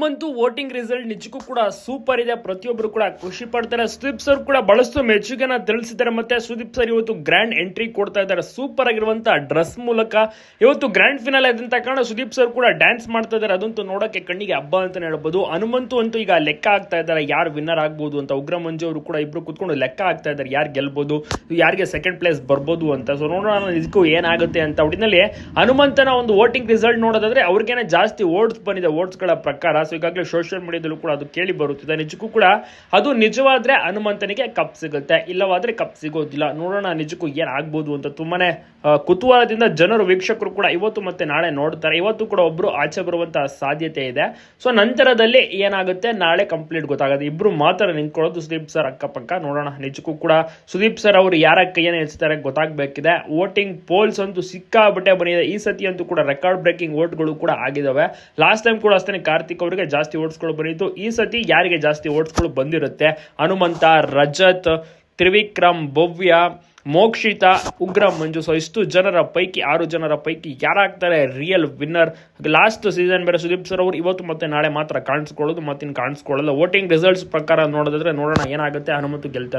Hanumanthu voting result ನಿಜಕ್ಕೂ ಕೂಡ super ಇದೆ. ಪ್ರತಿಯೊಬ್ಬರು ಕೂಡ ಖುಷಿ ಪಡ್ತಾರೆ. ಸುದೀಪ್ ಸರ್ ಕೂಡ ಬಹಳಷ್ಟು ಮೆಚ್ಚುಗೆನ ತಿಳಿಸಿದ್ದಾರೆ. ಮತ್ತೆ ಸುದೀಪ್ ಸರ್ ಇವತ್ತು ಗ್ರ್ಯಾಂಡ್ ಎಂಟ್ರಿ ಕೊಡ್ತಾ ಇದ್ದಾರೆ. ಸೂಪರ್ ಆಗಿರುವಂತಹ ಡ್ರೆಸ್ ಮೂಲಕ. ಇವತ್ತು ಗ್ರ್ಯಾಂಡ್ ಫಿನಲ್ ಆದಂತ ಕಾರಣ ಸುದೀಪ್ ಸರ್ ಕೂಡ ಡ್ಯಾನ್ಸ್ ಮಾಡ್ತಾ ಇದ್ದಾರೆ. ಅದಂತೂ ನೋಡಕ್ಕೆ ಕಣ್ಣಿಗೆ ಹಬ್ಬ ಅಂತ ಹೇಳ್ಬೋದು. ಹನುಮಂತು ಅಂತೂ ಈಗ ಲೆಕ್ಕ ಆಗ್ತಾ ಇದ್ದಾರೆ. ಯಾರು ವಿನ್ನರ್ ಆಗ್ಬೋದು ಅಂತ. ಉಗ್ರ ಮಂಜು ಅವರು ಕೂಡ ಇಬ್ರು ಕುತ್ಕೊಂಡು ಲೆಕ್ಕ ಆಗ್ತಾ ಇದ್ದಾರೆ. ಯಾರು ಗೆಲ್ಬೋದು, ಯಾರಿಗೆ ಸೆಕೆಂಡ್ ಪ್ಲೇಸ್ ಬರ್ಬೋದು ಅಂತ. ಸೊ ನೋಡೋಣ ನಿಜಕ್ಕೂ ಏನಾಗುತ್ತೆ ಅಂತ. ಒಟ್ಟಿನಲ್ಲಿ ಹನುಮಂತನ ಒಂದು ವೋಟಿಂಗ್ ರಿಸಲ್ಟ್ ನೋಡೋದಾದ್ರೆ ಅವ್ರಿಗೇನೆ ಜಾಸ್ತಿ ಓಟ್ಸ್ ಬಂದಿದೆ. ಓಟ್ಸ್ಗಳ ಪ್ರಕಾರ. ಸೊ ಈಗಾಗಲೇ ಸೋಷಿಯಲ್ ಮೀಡಿಯಾದಲ್ಲೂ ಕೂಡ ಅದು ಕೇಳಿ ಬರುತ್ತಿದೆ. ನಿಜಕ್ಕೂ ಕೂಡ ಅದು ನಿಜವಾದ್ರೆ ಹನುಮಂತನಿಗೆ ಕಪ್ ಸಿಗುತ್ತೆ, ಇಲ್ಲವಾದ್ರೆ ಕಪ್ ಸಿಗೋದಿಲ್ಲ. ನೋಡೋಣ ನಿಜಕ್ಕೂ ಏನಾಗ್ಬೋದು ಅಂತ ತುಂಬಾನೇ ಕುತೂಹಲದಿಂದ ಜನರು, ವೀಕ್ಷಕರು ಕೂಡ ಇವತ್ತು ಮತ್ತೆ ನಾಳೆ ನೋಡ್ತಾರೆ. ಇವತ್ತು ಕೂಡ ಒಬ್ರು ಆಚೆ ಬರುವಂತಹ ಸಾಧ್ಯತೆ ಇದೆ. ಸೊ ನಂತರದಲ್ಲಿ ಏನಾಗುತ್ತೆ? ನಾಳೆ ಕಂಪ್ಲೀಟ್ ಗೊತ್ತಾಗುತ್ತೆ. ಇಬ್ರು ಮಾತ್ರ ನಿಂತ್ಕೊಳ್ಳೋದು ಸುದೀಪ್ ಸರ್ ಅಕ್ಕಪಕ್ಕ. ನೋಡೋಣ, ನಿಜಕ್ಕೂ ಕೂಡ ಸುದೀಪ್ ಸರ್ ಅವರು ಯಾರ ಕೈಯನ್ನು ಹೆಚ್ಚುತ್ತಾರೆ ಗೊತ್ತಾಗಬೇಕಿದೆ. ವೋಟಿಂಗ್ ಪೋಲ್ಸ್ ಅಂತೂ ಸಿಕ್ಕಾಬಟ್ಟೆ ಬಂದಿದೆ. ಈ ಸತಿ ಅಂತೂ ಕೂಡ ರೆಕಾರ್ಡ್ ಬ್ರೇಕಿಂಗ್ ವೋಟ್ಗಳು ಕೂಡ ಆಗಿದಾವೆ. ಲಾಸ್ಟ್ ಟೈಮ್ ಕೂಡ ಅಷ್ಟೇ ಕಾರ್ತಿಕ್ ಅವರಿಗೆ ಜಾಸ್ತಿ ಓಟ್ಸ್ಗಳು ಬಂದಿತ್ತು ಈ ಸತಿ ಯಾರಿಗೆ ಜಾಸ್ತಿ ಓಟ್ಸ್ಗಳು ಬಂದಿರುತ್ತೆ? ಹನುಮಂತ, ರಜತ್, ತ್ರಿವಿಕ್ರಮ್, ಭವ್ಯ, ಮೋಕ್ಷಿತ, ಉಗ್ರ, ಮಂಜು. ಸೊ ಇಷ್ಟು ಜನರ ಪೈಕಿ, ಆರು ಜನರ ಪೈಕಿ ಯಾರಾಗ್ತಾರೆ? ರಿಯಲ್ ವಿನ್ನರ್ ಲಾಸ್ಟ್ ಸೀಸನ್ ಬೇರೆ ಸುದೀಪ್ ಸರ್ ಅವರು, ಇವತ್ತು ಮತ್ತೆ ನಾಳೆ ಮಾತ್ರ ಕಾಣಿಸ್ಕೊಳ್ಳೋದು ಮತ್ತಿನ್ನು ಕಾಣಿಸ್ಕೊಳ್ಳಲ್ಲ. ವೋಟಿಂಗ್ ರಿಸಲ್ಟ್ಸ್ ಪ್ರಕಾರ ನೋಡೋದಾದ್ರೆ ನೋಡೋಣ ಏನಾಗುತ್ತೆ, ಹನುಮಂತು ಗೆಲ್ತಾರ?